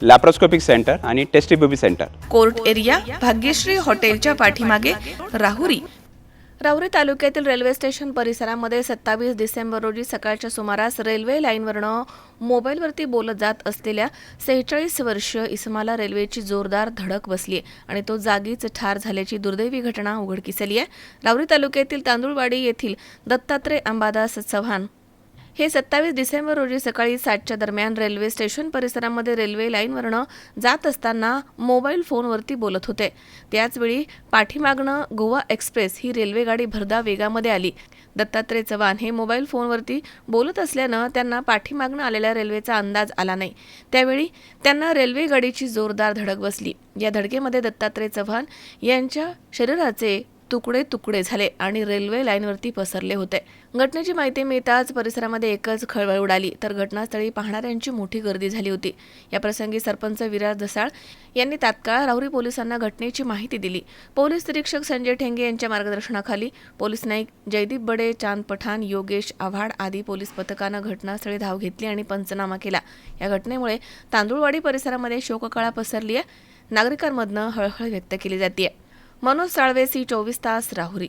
Laparoscopic centre आणि test tube baby centre court area Bhagyashree हॉटेलच्या पाठीमागे राहुरी. राहुरी तालुक्यातील रेल्वे स्टेशन परिसरामध्ये सत्तावीस डिसेंबर रोजी सकाळच्या सुमारास रेल्वे लाईनवरनं मोबाईलवरती बोलत जात असलेल्या सेहेचाळीस वर्ष इसमाला रेल्वेची जोरदार धडक बसली आणि तो जागीच ठार झाल्याची दुर्दैवी घटना उघडकीस आली आहे राहुरी तालुक्यातील तांदुळवाडी येथील दत्तात्रय अंबादास चव्हाण हे सत्तावीस डिसेंबर रोजी सकाळी सातच्या दरम्यान रेल्वे स्टेशन परिसरामध्ये रेल्वे लाईनवरनं जात असताना मोबाईल फोनवरती बोलत होते. त्याचवेळी पाठीमागणं गोवा एक्सप्रेस ही रेल्वेगाडी भरदा वेगामध्ये आली. दत्तात्रय चव्हाण हे मोबाईल फोनवरती बोलत असल्यानं त्यांना पाठीमागणं आलेल्या रेल्वेचा अंदाज आला नाही. त्यावेळी त्यांना रेल्वे गाडीची जोरदार धडक बसली. या धडकेमध्ये दत्तात्रय चव्हाण यांच्या शरीराचे तुकडे तुकडे झाले आणि रेल्वे लाईनवरती पसरले होते. घटनेची माहिती मिळताच परिसरामध्ये एकच खळबळ उडाली. तर घटनास्थळी पाहणाऱ्यांची मोठी गर्दी झाली होती. या प्रसंगी सरपंच विराज दसाळ यांनी तात्काळ राहुरी पोलिसांना घटनेची माहिती दिली. पोलीस निरीक्षक संजय ठेंगे यांच्या मार्गदर्शनाखाली पोलीस नाईक जयदीप बडे चांद पठाण योगेश आव्हाड आदी पोलीस पथकानं घटनास्थळी धाव घेतली आणि पंचनामा केला. या घटनेमुळे तांदूळवाडी परिसरामध्ये शोककळा पसरली आहे नागरिकांमधनं हळहळ व्यक्त केली जाते मनोज साळवे सी चोवीस तास राहुरी.